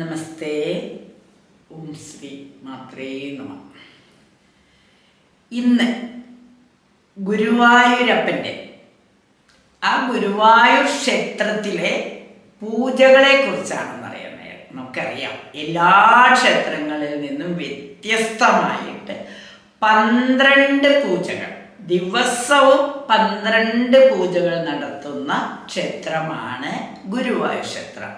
നമസ്തേ. ഓം ശ്രീ മാത്രേ നമ. ഇന്ന് ഗുരുവായൂരപ്പന്റെ ആ ഗുരുവായൂർ ക്ഷേത്രത്തിലെ പൂജകളെ കുറിച്ചാണ് നമുക്കറിയാം. എല്ലാ ക്ഷേത്രങ്ങളിൽ നിന്നും വ്യത്യസ്തമായിട്ട് പന്ത്രണ്ട് പൂജകൾ ദിവസവും പന്ത്രണ്ട് പൂജകൾ നടത്തുന്ന ക്ഷേത്രമാണ് ഗുരുവായൂർ ക്ഷേത്രം.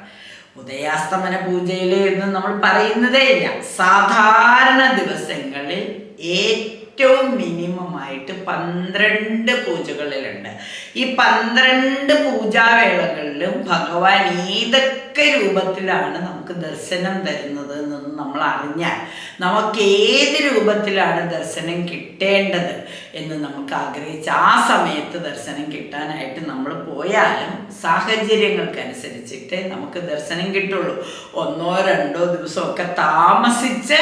ഉദയാസ്തമന പൂജയിൽ എന്ന് നമ്മൾ പറയുന്നതേ ഇല്ല. സാധാരണ ദിവസങ്ങളിൽ ഏറ്റവും മിനിമം ആയിട്ട് പന്ത്രണ്ട് പൂജകളിലുണ്ട്. ഈ പന്ത്രണ്ട് പൂജാവേളകളിലും ഭഗവാൻ ഏതൊക്കെ രൂപത്തിലാണ് നമുക്ക് ദർശനം തരുന്നത് നമ്മൾ അറിഞ്ഞാൽ നമുക്ക് ഏത് രൂപത്തിലാണ് ദർശനം കിട്ടേണ്ടത് എന്ന് നമുക്ക് ആഗ്രഹിച്ച് ആ സമയത്ത് ദർശനം കിട്ടാനായിട്ട് നമ്മൾ പോയാലും സാഹചര്യങ്ങൾക്കനുസരിച്ചിട്ട് നമുക്ക് ദർശനം കിട്ടുള്ളൂ. ഒന്നോ രണ്ടോ ദിവസമൊക്കെ താമസിച്ച്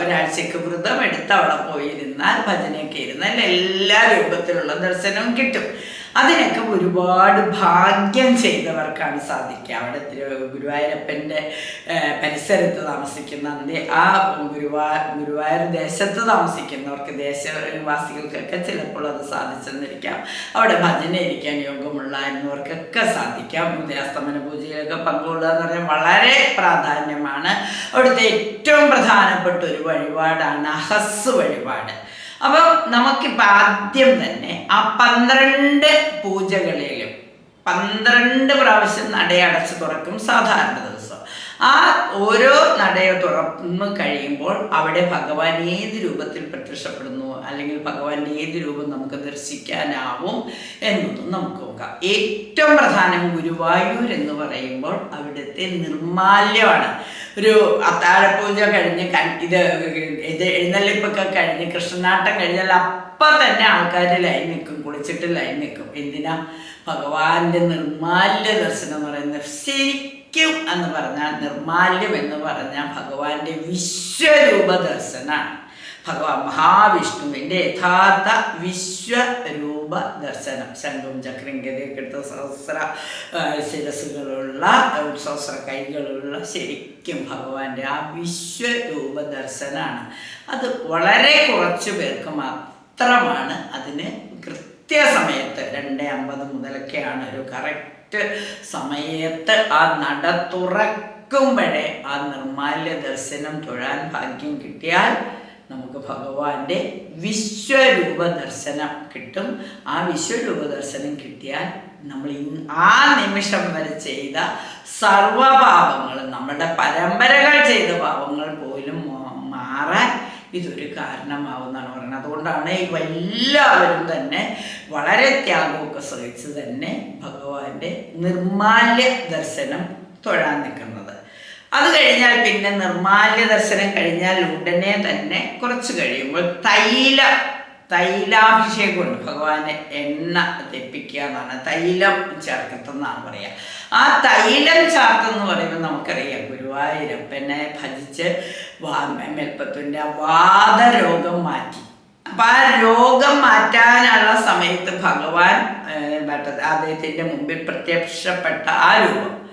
ഒരാഴ്ചക്ക് വ്രതം എടുത്ത് അവിടെ പോയിരുന്നാൽ ഭജനയൊക്കെ ഇരുന്നാൽ എല്ലാ രൂപത്തിലുള്ള ദർശനവും കിട്ടും. അതിനൊക്കെ ഒരുപാട് ഭാഗ്യം ചെയ്തവർക്കാണ് സാധിക്കുക. അവിടെ ഗുരുവായൂരപ്പന്റെ പരിസരത്ത് താമസിക്കുന്ന ആ ഗുരുവാ ഗുരുവായൂർ ദേശത്ത് താമസിക്കുന്നവർക്ക് ദേശവാസികൾക്കൊക്കെ ചിലപ്പോൾ അത് സാധിച്ചെന്നിരിക്കാം. അവിടെ ഭജന ഇരിക്കാൻ യോഗമുള്ള യോഗമുള്ളവർക്കൊക്കെ സാധിക്കാം. ഉദയാസ്തമന പൂജയിലൊക്കെ പങ്കുകൊള്ളുക എന്ന് പറഞ്ഞാൽ വളരെ പ്രാധാന്യമാണ്. അവിടുത്തെ ഏറ്റവും പ്രധാനപ്പെട്ട ഒരു വഴിപാടാണ് അഹസ് വഴിപാട്. അപ്പം നമുക്കിപ്പോൾ ആദ്യം തന്നെ ആ പന്ത്രണ്ട് പൂജകളിലും പന്ത്രണ്ട് പ്രാവശ്യം നടയടച്ച് തുറക്കും സാധാരണ ദിവസം. ആ ഓരോ നടയെ തുറന്നു കഴിയുമ്പോൾ അവിടെ ഭഗവാൻ ഏത് രൂപത്തിൽ പ്രത്യക്ഷപ്പെടുന്നു? അല്ലെങ്കിൽ ഭഗവാന്റെ ഏത് രൂപം നമുക്ക് ദർശിക്കാനാവും എന്നൊന്നും നമുക്ക് നോക്കാം. ഏറ്റവും പ്രധാനം ഗുരുവായൂർ എന്ന് പറയുമ്പോൾ അവിടുത്തെ നിർമാല്യമാണ്. ഒരു അത്താഴപൂജ കഴിഞ്ഞ് ഇത് ഇത് എഴുന്നള്ളിപ്പൊക്കെ കഴിഞ്ഞ് കൃഷ്ണനാട്ടം കഴിഞ്ഞാൽ അപ്പം തന്നെ ആൾക്കാർ ലൈൻ നിൽക്കും കുളിച്ചിട്ട് ലൈൻ നിൽക്കും. എന്തിനാ? ഭഗവാന്റെ നിർമാല്യ ദർശനം എന്ന് പറയുന്നത് എന്ന് പറഞ്ഞാൽ നിർമാല്യം എന്ന് പറഞ്ഞാൽ ഭഗവാന്റെ വിശ്വരൂപ ദർശനമാണ് ഭഗവാൻ മഹാവിഷ്ണുവിന്റെ യഥാർത്ഥ വിശ്വരൂപ ദർശനം ശംഖും ചക്രം ഗതിക്കെടുത്ത സഹസ്ര ശിരസുകളുള്ള സഹസ്ര കൈകളുള്ള ശരിക്കും ഭഗവാന്റെ ആ വിശ്വരൂപ ദർശനമാണ് അത് വളരെ കുറച്ച് പേർക്ക് മാത്രമാണ് അതിന് കൃത്യസമയത്ത് രണ്ട് അമ്പത് മുതലൊക്കെയാണ് ഒരു കറക്റ്റ് സമയത്ത് ആ നട തുറക്കുമ്പോഴേ ആ നിർമാല്യ ദർശനം തൊഴാൻ ഭാഗ്യം കിട്ടിയാൽ നമുക്ക് ഭഗവാന്റെ വിശ്വരൂപ ദർശനം കിട്ടും. ആ വിശ്വരൂപ ദർശനം കിട്ടിയാൽ നമ്മൾ ആ നിമിഷം വരെ ചെയ്ത സർവപാപങ്ങളും നമ്മുടെ പരമ്പരകൾ ചെയ്ത പാപങ്ങൾ പോലും മാറാൻ ഇതൊരു കാരണമാവുന്നതാണ് പറയുന്നത്. അതുകൊണ്ടാണ് ഈ എല്ലാവരും തന്നെ വളരെ ത്യാഗമൊക്കെ സഹിച്ച് തന്നെ ഭഗവാന്റെ നിർമാല്യ ദർശനം തൊഴാൻ നിൽക്കുന്നത്. അത് കഴിഞ്ഞാൽ പിന്നെ നിർമാല്യ ദർശനം കഴിഞ്ഞാൽ ഉടനെ തന്നെ കുറച്ച് കഴിയുമ്പോൾ തൈല തൈലാഭിഷേകമുണ്ട് ഭഗവാനെ എണ്ണ തെപ്പിക്കുക എന്നാണ് തൈലം ചേർക്കത്തെന്നാണ് പറയുക ആ തൈലം ചാർത്തെന്ന് പറയുമ്പോൾ നമുക്കറിയാം ഗുരുവായൂരപ്പനെ ഭജിച്ച് വാ- മെൽപ്പത്തിന്റെ വാദരോഗം മാറ്റി. അപ്പം ആ രോഗം മാറ്റാനുള്ള സമയത്ത് ഭഗവാൻ അദ്ദേഹത്തിന്റെ മുമ്പിൽ പ്രത്യക്ഷപ്പെട്ട ആ രൂപം.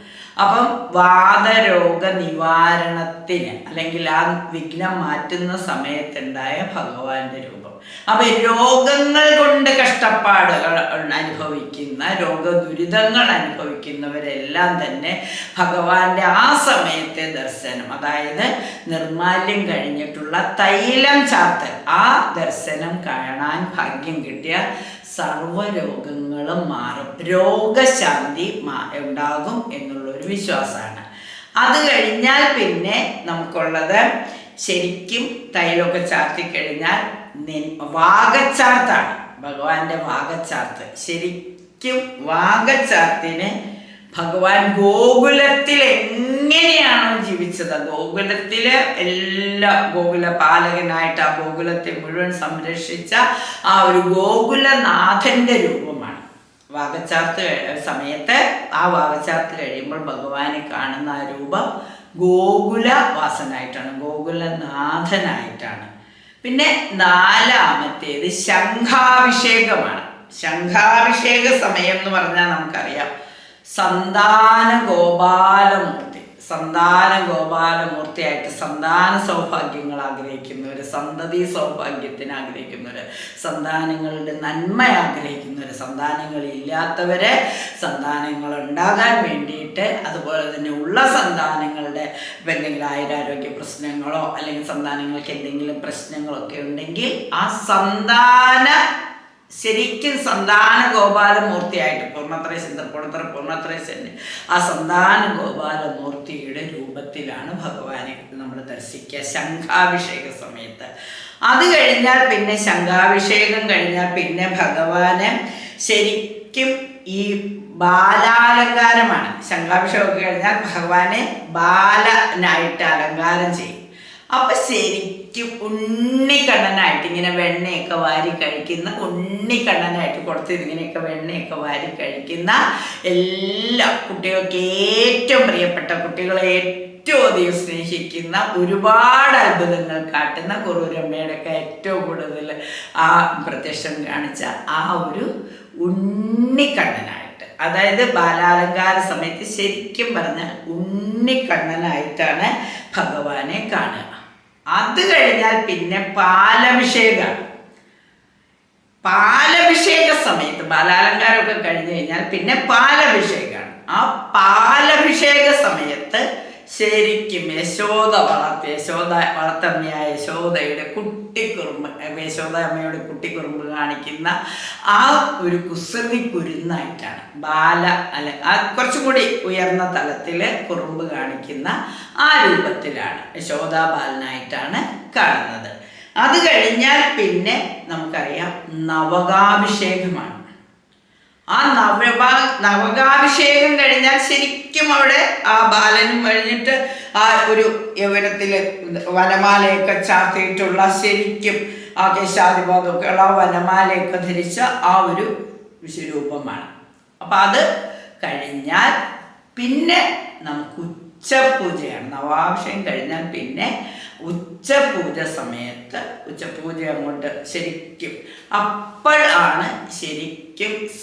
അപ്പം വാദരോഗ നിവാരണത്തിന് അല്ലെങ്കിൽ ആ വിഘ്നം മാറ്റുന്ന സമയത്തുണ്ടായ ഭഗവാന്റെ രൂപം. അപ്പൊ രോഗങ്ങൾ കൊണ്ട് കഷ്ടപ്പാടുകൾ അനുഭവിക്കുന്ന രോഗദുരിതങ്ങൾ അനുഭവിക്കുന്നവരെല്ലാം തന്നെ ഭഗവാന്റെ ആ സമയത്തെ ദർശനം അതായത് നിർമാല്യം കഴിഞ്ഞിട്ടുള്ള തൈലം ചാർത്തൽ ആ ദർശനം കാണാൻ ഭാഗ്യം കിട്ടിയ സർവരോഗങ്ങളും മാറും. രോഗശാന്തി ഉണ്ടാകും എന്നുള്ളൊരു വിശ്വാസമാണ്. അത് കഴിഞ്ഞാൽ പിന്നെ നമുക്കുള്ളത് ശരിക്കും തൈലൊക്കെ ചാർത്തി കഴിഞ്ഞാൽ വാഗച്ചാർത്താണ്. ഭഗവാന്റെ വാഗച്ചാർത്ത്. ശരിക്കും വാഗച്ചാർത്തിന് ഭഗവാൻ ഗോകുലത്തിൽ എങ്ങനെയാണോ ജീവിച്ചത്? ഗോകുലത്തിൽ എല്ലാ ഗോകുല പാലകനായിട്ട് ആ ഗോകുലത്തെ മുഴുവൻ സംരക്ഷിച്ച ആ ഒരു ഗോകുലനാഥന്റെ രൂപമാണ്. വാഗച്ചാർത്ത് സമയത്ത് ആ വാഗച്ചാർത്ത് കഴിയുമ്പോൾ ഭഗവാനെ കാണുന്ന ആ രൂപം ഗോകുല വാസനായിട്ടാണ് ഗോകുലനാഥനായിട്ടാണ്. പിന്നെ നാലാമത്തേത് ശംഖാഭിഷേകമാണ്. ശംഖാഭിഷേക സമയം എന്ന് പറഞ്ഞാൽ നമുക്കറിയാം. സന്താന ഗോപാലമൂർത്തി സന്താന ഗോപാലമൂർത്തിയായിട്ട് സന്താന സൗഭാഗ്യങ്ങൾ ആഗ്രഹിക്കുന്നവർ സന്തതി സൗഭാഗ്യത്തിന് ആഗ്രഹിക്കുന്നവർ സന്താനങ്ങളുടെ നന്മ ആഗ്രഹിക്കുന്നവർ സന്താനങ്ങൾ ഇല്ലാത്തവരെ സന്താനങ്ങൾ ഉണ്ടാകാൻ വേണ്ടിയിട്ട് അതുപോലെ തന്നെ ഉള്ള സന്താനങ്ങളുടെ എന്തെങ്കിലും ആയുരാരോഗ്യ പ്രശ്നങ്ങളോ അല്ലെങ്കിൽ സന്താനങ്ങൾക്ക് എന്തെങ്കിലും പ്രശ്നങ്ങളൊക്കെ ഉണ്ടെങ്കിൽ ആ സന്താന ശരിക്കും സന്താന ഗോപാലമൂർത്തിയായിട്ട് പൂർണത്രേശൻ പൂർണത്ര പൂർണത്രേശന്റെ ആ സന്താന ഗോപാലമൂർത്തിയുടെ രൂപത്തിലാണ് ഭഗവാനെ നമ്മൾ ദർശിക്കുക ശംഖാഭിഷേക സമയത്ത്. അത് കഴിഞ്ഞാൽ പിന്നെ ശംഖാഭിഷേകം കഴിഞ്ഞാൽ പിന്നെ ഭഗവാന് ശരിക്കും ഈ ബാലാലങ്കാരമാണ്. ശംഖാഭിഷേകം കഴിഞ്ഞാൽ ഭഗവാനെ ബാലനായിട്ട് അലങ്കാരം ചെയ്യും. അപ്പൊ ശരിക്കും ഉണ്ണിക്കണ്ണനായിട്ട് ഇങ്ങനെ വെണ്ണയൊക്കെ വാരി കഴിക്കുന്ന ഉണ്ണിക്കണ്ണനായിട്ട് കൊടുത്ത് ഇങ്ങനെയൊക്കെ വെണ്ണയൊക്കെ വാരി കഴിക്കുന്ന എല്ലാ കുട്ടികൾക്ക് ഏറ്റവും പ്രിയപ്പെട്ട കുട്ടികളെ ഏറ്റവും അധികം സ്നേഹിക്കുന്ന ഒരുപാട് അത്ഭുതങ്ങൾ കാട്ടുന്ന കുറൂരമ്മയുടെയൊക്കെ ഏറ്റവും കൂടുതൽ ആ പ്രത്യക്ഷം കാണിച്ച ആ ഒരു ഉണ്ണിക്കണ്ണനായിട്ട്. അതായത് ബാലാലങ്കാര സമയത്ത് ശരിക്കും പറഞ്ഞാൽ ഉണ്ണിക്കണ്ണനായിട്ടാണ് ഭഗവാനെ കാണുക. അത് കഴിഞ്ഞാൽ പിന്നെ പാലഭിഷേകമാണ് പാലഭിഷേക സമയത്ത് ബാലാലങ്കാരമൊക്കെ കഴിഞ്ഞു കഴിഞ്ഞാൽ പിന്നെ പാലഭിഷേകമാണ് ആ പാലഭിഷേക സമയത്ത് ശരിക്കും യശോദ വളർത്തി യശോദ വളർത്തമ്മയായ യശോദയുടെ കുട്ടിക്കുറുമ്പ് യശോദ അമ്മയുടെ കുട്ടിക്കുറുമ്പ് കാണിക്കുന്ന ആ ഒരു കുസൃതി കുരുന്നായിട്ടാണ്. ബാല അല്ല ആ കുറച്ചും കൂടി ഉയർന്ന തലത്തിൽ കുറുമ്പ് കാണിക്കുന്ന ആ രൂപത്തിലാണ് യശോദാ ബാലനായിട്ടാണ് കാണുന്നത്. അത് കഴിഞ്ഞാൽ പിന്നെ നമുക്കറിയാം നവകാഭിഷേകമാണ്. ആ നവഭാ നവകാഭിഷേകം കഴിഞ്ഞാൽ ശരിക്കും അവിടെ ആ ബാലനും കഴിഞ്ഞിട്ട് ആ ഒരു യൗവനത്തിൽ വനമാലയൊക്കെ ചാർത്തിയിട്ടുള്ള ശരിക്കും ആ കേശാധിപാതമൊക്കെ ഉള്ള ആ വനമാലയൊക്കെ ധരിച്ച ആ ഒരു വിശ്വരൂപമാണ്. അപ്പം അത് കഴിഞ്ഞാൽ പിന്നെ നമുക്ക് ഉച്ചപൂജയാണ്. നവാഭിഷേകം കഴിഞ്ഞാൽ പിന്നെ ഉച്ചപൂജ സമയത്ത് ഉച്ചപൂജ അങ്ങോട്ട് ശരിക്കും അപ്പോഴാണ് ശരിക്കും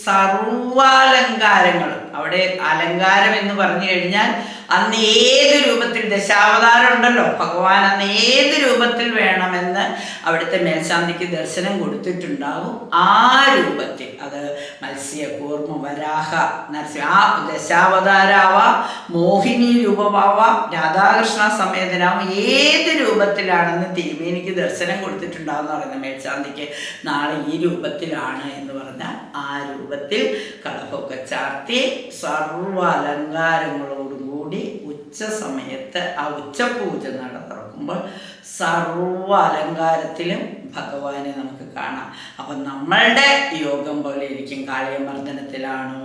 സർവാലങ്കാരങ്ങളും അവിടെ അലങ്കാരം എന്ന് പറഞ്ഞു കഴിഞ്ഞാൽ അന്ന് ഏത് രൂപത്തിൽ ദശാവതാരം ഉണ്ടല്ലോ? ഭഗവാൻ അന്ന് ഏത് രൂപത്തിൽ വേണമെന്ന് അവിടുത്തെ മേൽശാന്തിക്ക് ദർശനം കൊടുത്തിട്ടുണ്ടാവും. ആ രൂപത്തിൽ. അത് മത്സ്യ കൂർമ്മ വരാഹ നരസിംഹ ആ ദശാവതാരാവാം മോഹിനി രൂപമാവാം രാധാകൃഷ്ണ സമേതനാവും. ഏത് രൂപത്തിലാണെന്ന് തിരുമേനിക്ക് ദർശനം കൊടുത്തിട്ടുണ്ടാവും എന്ന് പറയുന്നത് മേൽശാന്തിക്ക് നാളെ ഈ രൂപത്തിലാണ് എന്ന് പറഞ്ഞാൽ ആ രൂപത്തിൽ കളഭമൊക്കെ ചാർത്തി സർവ അലങ്കാരങ്ങളോടും കൂടി ഉച്ച സമയത്ത് ആ ഉച്ചപൂജ നട തുറക്കുമ്പോൾ സർവ അലങ്കാരത്തിലും ഭഗവാനെ നമുക്ക് കാണാം. അപ്പം നമ്മളുടെ യോഗം പോലെ ഇരിക്കും. കാളിയമർദ്ദനത്തിലാണോ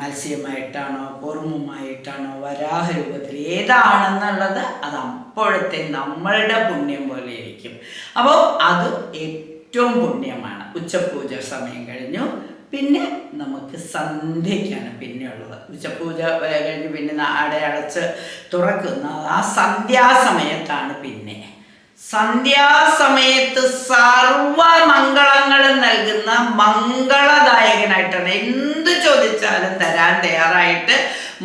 മത്സ്യമായിട്ടാണോ കുറുമുമായിട്ടാണോ വരാഹ രൂപത്തിൽ ഏതാണെന്നുള്ളത് അത് അപ്പോഴത്തെ നമ്മളുടെ പുണ്യം പോലെ ഇരിക്കും. അപ്പോൾ അത് ഏറ്റവും പുണ്യമാണ്. ഉച്ചപൂജ സമയം കഴിഞ്ഞു. പിന്നെ നമുക്ക് സന്ധ്യയ്ക്കാണ് പിന്നെ ഉള്ളത് ഉച്ചപൂജ കഴിഞ്ഞ് പിന്നെ നാട അടച്ച് തുറക്കുന്ന ആ സന്ധ്യാസമയത്താണ് പിന്നെ. സന്ധ്യാസമയത്ത് സർവ മംഗളങ്ങളും നൽകുന്ന മംഗളദായകനായിട്ടാണ്. എന്ത് ചോദിച്ചാലും തരാൻ തയ്യാറായിട്ട്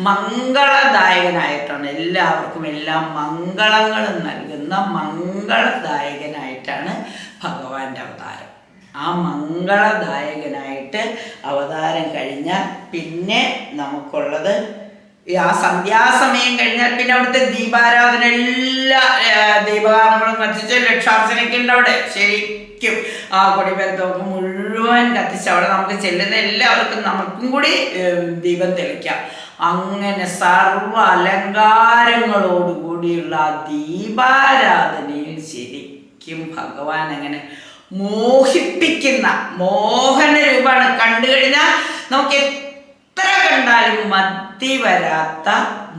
മംഗളദായകനായിട്ടാണ്. എല്ലാവർക്കും എല്ലാ മംഗളങ്ങളും നൽകുന്ന മംഗളദായകനായിട്ടാണ് ഭഗവാന്റെ അവതാരം. ആ മംഗളദായകനായിട്ട് അവതാരം കഴിഞ്ഞാൽ പിന്നെ നമുക്കുള്ളത് ആ സന്ധ്യാസമയം കഴിഞ്ഞാൽ പിന്നെ അവിടുത്തെ ദീപാരാധന എല്ലാ ദീപകാമങ്ങളും കത്തിച്ച് ലക്ഷാർച്ചനയ്ക്ക് ഉണ്ട് അവിടെ. ശരിക്കും ആ കൊടിപ്പരത്തൊക്കെ മുഴുവൻ കത്തിച്ച് അവിടെ നമുക്ക് ചെല്ലുന്ന എല്ലാവർക്കും നമുക്കും കൂടി ദീപം തെളിക്കാം. അങ്ങനെ സർവ അലങ്കാരങ്ങളോടുകൂടിയുള്ള ദീപാരാധനയിൽ ശരിക്കും ഭഗവാൻ അങ്ങനെ മോഹിപ്പിക്കുന്ന മോഹന രൂപമാണ്. കണ്ടു കഴിഞ്ഞാൽ നമുക്ക് എത്ര കണ്ടാലും മതി വരാത്ത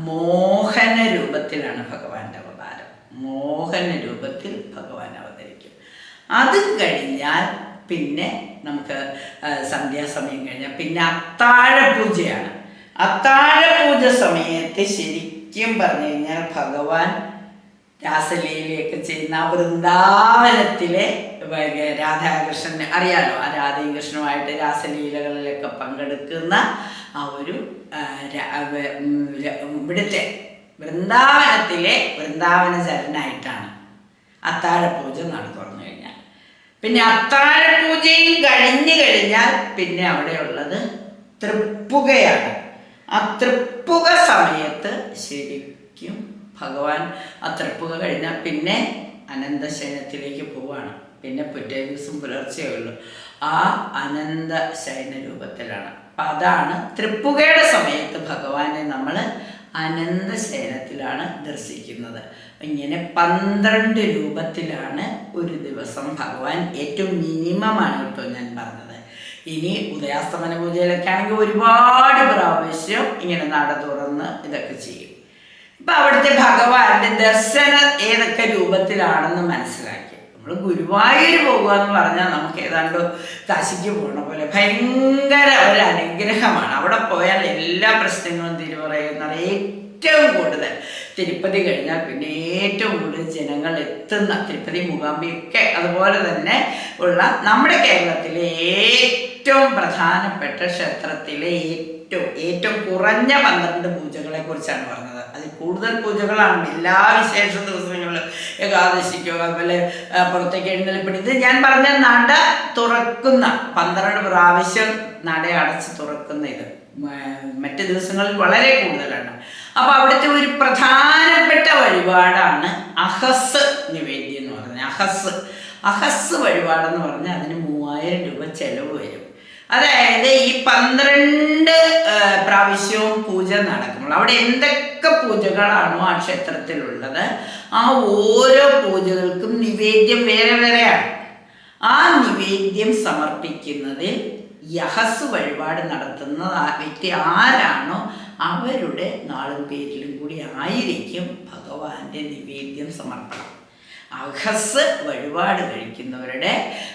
മോഹന രൂപത്തിലാണ് ഭഗവാന്റെ അവതാരം. മോഹന രൂപത്തിൽ ഭഗവാൻ അവതരിക്കും. അത് കഴിഞ്ഞാൽ പിന്നെ നമുക്ക് സന്ധ്യാസമയം കഴിഞ്ഞാൽ പിന്നെ അത്താഴ പൂജയാണ് അത്താഴ പൂജ സമയത്ത് ശരിക്കും പറഞ്ഞു കഴിഞ്ഞാൽ ഭഗവാൻ രാസലീലയൊക്കെ ചെയ്യുന്ന ആ വൃന്ദാവനത്തിലെ രാധാകൃഷ്ണൻ അറിയാലോ? ആ രാധാകൃഷ്ണനുമായിട്ട് രാസലീലകളിലൊക്കെ പങ്കെടുക്കുന്ന ആ ഒരു ഇവിടുത്തെ വൃന്ദാവനത്തിലെ വൃന്ദാവന ചരനായിട്ടാണ് അത്താഴ പൂജ നട തുറന്നു കഴിഞ്ഞാൽ. പിന്നെ അത്താഴ പൂജയും കഴിഞ്ഞു കഴിഞ്ഞാൽ പിന്നെ അവിടെയുള്ളത് തൃപ്പുകയാണ്. ആ തൃപ്പുക സമയത്ത് ശരിക്കും ഭഗവാൻ ആ തൃപ്പുക കഴിഞ്ഞാൽ പിന്നെ അനന്തശയനത്തിലേക്ക് പോവാണ്. പിന്നെ പിറ്റേ ദിവസം പുലർച്ചയേ ഉള്ളൂ. ആ അനന്ത ശയന രൂപത്തിലാണ്. അപ്പം അതാണ് തൃപ്പുകയുടെ സമയത്ത് ഭഗവാനെ നമ്മൾ അനന്ത ശയനത്തിലാണ് ദർശിക്കുന്നത്. ഇങ്ങനെ പന്ത്രണ്ട് രൂപത്തിലാണ് ഒരു ദിവസം ഭഗവാൻ ഏറ്റവും മിനിമമാണ് കേട്ടോ ഞാൻ പറഞ്ഞത്. ഇനി ഉദയാസ്തമന പൂജയിലൊക്കെ ആണെങ്കിൽ ഒരുപാട് പ്രാവശ്യം ഇങ്ങനെ നട തുറന്ന് ഇതൊക്കെ ചെയ്യും. ഇപ്പൊ അവിടുത്തെ ഭഗവാന്റെ ദർശനം ഏതൊക്കെ രൂപത്തിലാണെന്ന് മനസ്സിലാക്കി. നമ്മൾ ഗുരുവായൂർ പോകുക എന്ന് പറഞ്ഞാൽ നമുക്ക് ഏതാണ്ട് കാശിക്ക് പോകണ പോലെ ഭയങ്കര ഒരു അനുഗ്രഹമാണ്. അവിടെ പോയാൽ എല്ലാ പ്രശ്നങ്ങളും തിരുവറയുന്ന ഏറ്റവും കൂടുതൽ. തിരുപ്പതി കഴിഞ്ഞാൽ പിന്നെ ഏറ്റവും കൂടുതൽ ജനങ്ങൾ എത്തുന്ന തിരുപ്പതി മുഖാമ്പിയൊക്കെ അതുപോലെ തന്നെ ഉള്ള നമ്മുടെ കേരളത്തിലെ ഏറ്റവും പ്രധാനപ്പെട്ട ക്ഷേത്രത്തിലെ ഏറ്റവും ഏറ്റവും ഏറ്റവും കുറഞ്ഞ പന്ത്രണ്ട് പൂജകളെ കുറിച്ചാണ് പറഞ്ഞത്. അതിൽ കൂടുതൽ പൂജകളാണ്. എല്ലാ വിശേഷ ദിവസങ്ങളിലും ഏകാദശിക്കോ അതുപോലെ പുറത്തേക്ക് എഴുന്നള്ളിപ്പിടി. ഇത് ഞാൻ പറഞ്ഞ നട തുറക്കുന്ന പന്ത്രണ്ട് പ്രാവശ്യം നട അടച്ച് തുറക്കുന്ന ഇത് മറ്റ് ദിവസങ്ങളിൽ വളരെ കൂടുതലാണ്. അപ്പൊ അവിടുത്തെ ഒരു പ്രധാനപ്പെട്ട വഴിപാടാണ് അഹസ് നിവേദ്യം എന്ന് പറഞ്ഞത്. അഹസ് അഹസ് വഴിപാടെന്ന് പറഞ്ഞാൽ അതിന് മൂവായിരം രൂപ ചെലവ് വരും. അതായത് ഈ പന്ത്രണ്ട് പ്രാവശ്യവും പൂജ നടക്കുമ്പോൾ അവിടെ എന്തൊക്കെ പൂജകളാണോ ആ ക്ഷേത്രത്തിലുള്ളത് ആ ഓരോ പൂജകൾക്കും നിവേദ്യം വേറെ വേറെയാണ്. ആ നിവേദ്യം സമർപ്പിക്കുന്നതിൽ യഹസ് വഴിപാട് നടത്തുന്ന വ്യക്തി ആരാണോ അവരുടെ നാളും പേരിലും കൂടി ആയിരിക്കും ഭഗവാന്റെ നിവേദ്യം സമർപ്പണം. അഹസ് വഴിപാട് കഴിക്കുന്നവരുടെ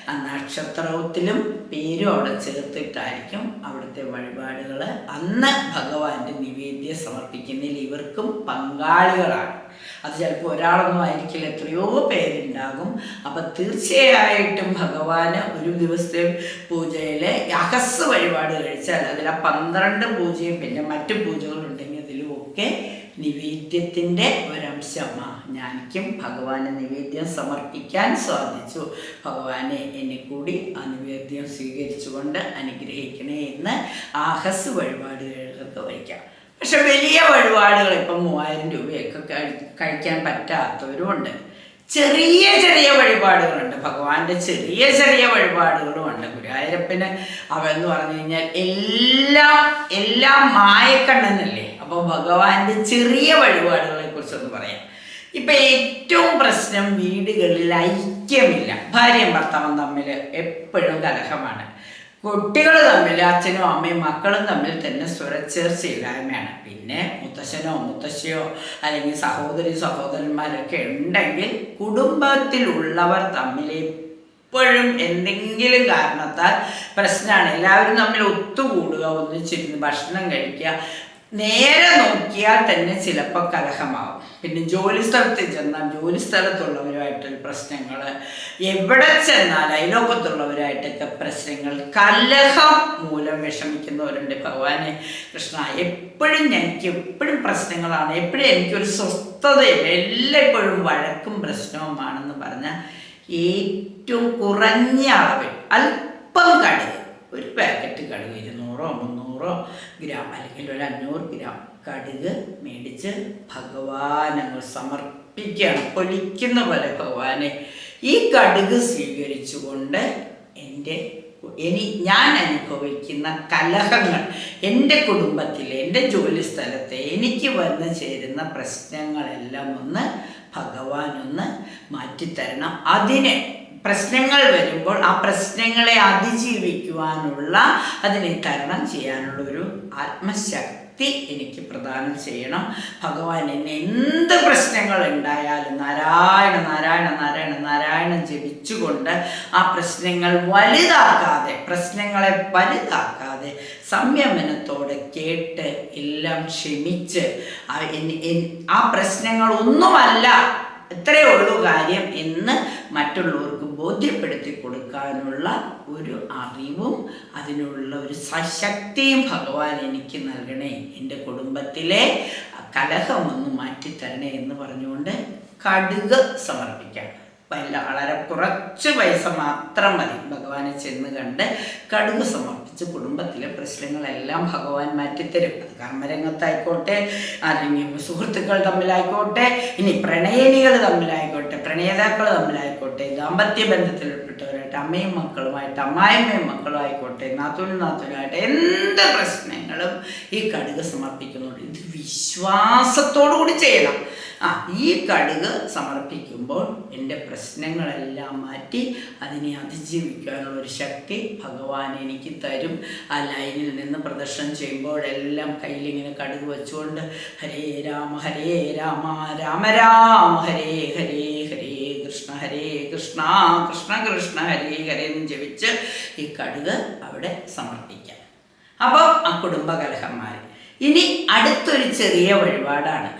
ആ നക്ഷത്രത്തിലും പേരും അവിടെ ചേർത്തിട്ടായിരിക്കും അവിടുത്തെ വഴിപാടുകൾ അന്ന് ഭഗവാന്റെ നിവേദ്യം സമർപ്പിക്കുന്നതിൽ ഇവർക്കും പങ്കാളികളാണ്. അത് ചിലപ്പോൾ ഒരാളൊന്നും ആയിരിക്കില്ല എത്രയോ പേരുണ്ടാകും. അപ്പം തീർച്ചയായിട്ടും ഭഗവാന് ഒരു ദിവസത്തെ പൂജയിൽ അഹസ് വഴിപാട് കഴിച്ചാൽ അതിൽ ആ പന്ത്രണ്ട് പൂജയും പിന്നെ മറ്റു പൂജകളുണ്ടെങ്കിൽ അതിലുമൊക്കെ നിവേദ്യത്തിന്റെ ഒരംശമാണ് ഞാനിക്കും ഭഗവാന് നിവേദ്യം സമർപ്പിക്കാൻ സാധിച്ചു. ഭഗവാനെ എന്നെ കൂടി ആ നിവേദ്യം സ്വീകരിച്ചുകൊണ്ട് അനുഗ്രഹിക്കണേ എന്ന് ആഹസ് വഴിപാടുകൾക്ക് വയ്ക്കാം. പക്ഷെ വലിയ വഴിപാടുകൾ ഇപ്പം മൂവായിരം രൂപയൊക്കെ കഴി- കഴിക്കാൻ പറ്റാത്തവരുമുണ്ട് ചെറിയ ചെറിയ വഴിപാടുകളുണ്ട്. ഭഗവാന്റെ ചെറിയ ചെറിയ വഴിപാടുകളുമുണ്ട് ഗുരുവായൂരപ്പന് അവെന്ന് പറഞ്ഞു കഴിഞ്ഞാൽ എല്ലാം എല്ലാം മായക്കണ്ണനല്ലേ? അപ്പോൾ ഭഗവാന്റെ ചെറിയ വഴിപാടുകളെ കുറിച്ചൊന്ന് പറയാം. ഇപ്പൊ ഏറ്റവും പ്രശ്നം വീടുകളിൽ ഐക്യമില്ല. ഭാര്യയും ഭർത്താവും തമ്മിൽ എപ്പോഴും കലഹമാണ്. കുട്ടികൾ തമ്മിൽ അച്ഛനും അമ്മയും മക്കളും തമ്മിൽ തന്നെ സ്വരച്ചേർച്ചയില്ലായ്മയാണ്. പിന്നെ മുത്തശ്ശനോ മുത്തശ്ശിയോ അല്ലെങ്കിൽ സഹോദരി സഹോദരന്മാരൊക്കെ ഉണ്ടെങ്കിൽ കുടുംബത്തിലുള്ളവർ തമ്മിൽ എപ്പോഴും എന്തെങ്കിലും കാരണത്താൽ പ്രശ്നമാണ്. എല്ലാവരും തമ്മിൽ ഒത്തുകൂടുക ഒന്നിച്ചിരുന്ന് ഭക്ഷണം കഴിക്കുക നേരെ നോക്കിയാൽ തന്നെ ചിലപ്പോൾ കലഹമാവും. പിന്നെ ജോലി സ്ഥലത്ത് ചെന്നാൽ ജോലി സ്ഥലത്തുള്ളവരുമായിട്ട് പ്രശ്നങ്ങൾ എവിടെ ചെന്നാൽ അയലോകത്തുള്ളവരായിട്ടൊക്കെ പ്രശ്നങ്ങൾ. കലഹം മൂലം വിഷമിക്കുന്നവരുണ്ട്. ഭഗവാനെ കൃഷ്ണ എപ്പോഴും എനിക്ക് എപ്പോഴും പ്രശ്നങ്ങളാണ്. എപ്പോഴും എനിക്കൊരു സ്വസ്ഥതയില്ല. എല്ലായ്പ്പോഴും വഴക്കും പ്രശ്നവുമാണെന്ന് പറഞ്ഞാൽ ഏറ്റവും കുറഞ്ഞ അളവിൽ അല്പം കടുക്. ഒരു പാക്കറ്റ് കടുക് ഇരുന്നൂറോ മുന്നൂറോ ഗ്രാം അല്ലെങ്കിൽ ഒരു അഞ്ഞൂറ് ഗ്രാം കടുക് മേടിച്ച് ഭഗവാനങ്ങൾ സമർപ്പിക്കുകയാണ്. പൊലിക്കുന്ന പോലെ ഭഗവാനെ. ഈ കടുക് സ്വീകരിച്ചുകൊണ്ട് എന്റെ ഇനി ഞാൻ അനുഭവിക്കുന്ന കലഹങ്ങൾ എന്റെ കുടുംബത്തിലെ എന്റെ ജോലി സ്ഥലത്തെ എനിക്ക് വന്നു ചേരുന്ന പ്രശ്നങ്ങളെല്ലാം ഒന്ന് ഭഗവാൻ ഒന്ന് മാറ്റിത്തരണം. അതിന് പ്രശ്നങ്ങൾ വരുമ്പോൾ ആ പ്രശ്നങ്ങളെ അതിജീവിക്കുവാനുള്ള അതിനെ തരണം ചെയ്യാനുള്ള ഒരു ആത്മശക്തി എനിക്ക് പ്രദാനം ചെയ്യണം. ഭഗവാൻ എന്നെ എന്ത് പ്രശ്നങ്ങൾ ഉണ്ടായാലും നാരായണ നാരായണ നാരായണ നാരായണൻ ജപിച്ചുകൊണ്ട് ആ പ്രശ്നങ്ങൾ വലുതാക്കാതെ പ്രശ്നങ്ങളെ വലുതാക്കാതെ സംയമനത്തോടെ കേട്ട് എല്ലാം ക്ഷമിച്ച് ആ പ്രശ്നങ്ങൾ ഒന്നുമല്ല ഇത്രയേ ഉള്ളൂ കാര്യം എന്ന് മറ്റുള്ളവർക്ക് ബോധ്യപ്പെടുത്തി കൊടുക്കാനുള്ള ഒരു അറിവും അതിനുള്ള ഒരു സശക്തിയും ഭഗവാൻ എനിക്ക് നൽകണേ. എന്റെ കുടുംബത്തിലെ കലഹമൊന്ന് മാറ്റിത്തരണേ എന്ന് പറഞ്ഞുകൊണ്ട് കടുക് സമർപ്പിക്കാം. വളരെ കുറച്ച് പൈസ മാത്രം മതി. ഭഗവാനെ ചെന്ന് കണ്ട് കടുക് സമർപ്പിച്ച് കുടുംബത്തിലെ പ്രശ്നങ്ങളെല്ലാം ഭഗവാൻ മാറ്റിത്തരും. അത് കർമ്മരംഗത്തായിക്കോട്ടെ അല്ലെങ്കിൽ സുഹൃത്തുക്കൾ തമ്മിലായിക്കോട്ടെ ഇനി പ്രണയിനികൾ തമ്മിലായിക്കോട്ടെ പ്രണേതാക്കൾ തമ്മിലായിക്കോട്ടെ ദാമ്പത്യ ബന്ധത്തിൽപ്പെട്ടവരായിട്ട് അമ്മയും മക്കളുമായിട്ട് അമ്മായിമ്മയും മക്കളും ആയിക്കോട്ടെ നാത്തൂനും നാത്തൂനായിട്ട് എന്ത് പ്രശ്നങ്ങളും ഈ കടുക് സമർപ്പിക്കുന്നുണ്ട്. ഇത് വിശ്വാസത്തോടു കൂടി ചെയ്യണം. ആ ഈ കടുക് സമർപ്പിക്കുമ്പോൾ എന്റെ പ്രശ്നങ്ങളെല്ലാം മാറ്റി അതിനെ അതിജീവിക്കാനുള്ള ഒരു ശക്തി ഭഗവാൻ എനിക്ക് തരും. ആ ലൈനിൽ നിന്ന് പ്രദർശനം ചെയ്യുമ്പോഴെല്ലാം കയ്യിലിങ്ങനെ കടുക് വെച്ചുകൊണ്ട് ഹരേ രാമ ഹരേ രാമ രാമ രാമ ഹരേ ഹരേ ഹരേ കൃഷ്ണ ഹരേ കൃഷ്ണ കൃഷ്ണ കൃഷ്ണ ഹരേ ഹരേ എന്ന് ജപിച്ച് ഈ കടുക് അവിടെ സമർപ്പിക്കാം. അപ്പോൾ ആ കുടുംബകലഹം മാറി ഇനി അടുത്തൊരു ചെറിയ വഴിപാടാണ്.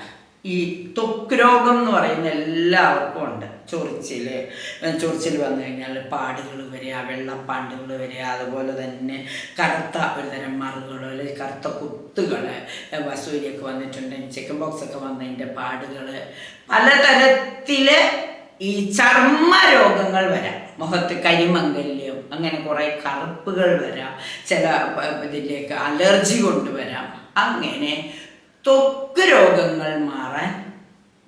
ഈ ത്വക്ക് രോഗം എന്ന് പറയുന്ന എല്ലാവർക്കും ഉണ്ട്. ചൊറിച്ചിൽ ചൊറിച്ചിൽ വന്നു കഴിഞ്ഞാൽ പാടുകൾ വരിക വെള്ളപ്പാണ്ടുകൾ വരിക അതുപോലെ തന്നെ കറുത്ത ഒരുതരം മറുകൾ അല്ലെങ്കിൽ കറുത്ത കുത്തുകൾ വസൂരിയൊക്കെ വന്നിട്ടുണ്ടെങ്കിൽ ചിക്കൻ ബോക്സ് ഒക്കെ വന്നതിന്റെ പാടുകൾ. പലതരത്തിൽ ഈ ചർമ്മ രോഗങ്ങൾ വരാം. മുഖത്ത് കരിമംഗല്യം അങ്ങനെ കുറേ കറുപ്പുകൾ വരാം. ചില ഇതിലേക്ക് അലർജി കൊണ്ടുവരാം അങ്ങനെ ത്വക്ക് രോഗങ്ങൾ മാറാൻ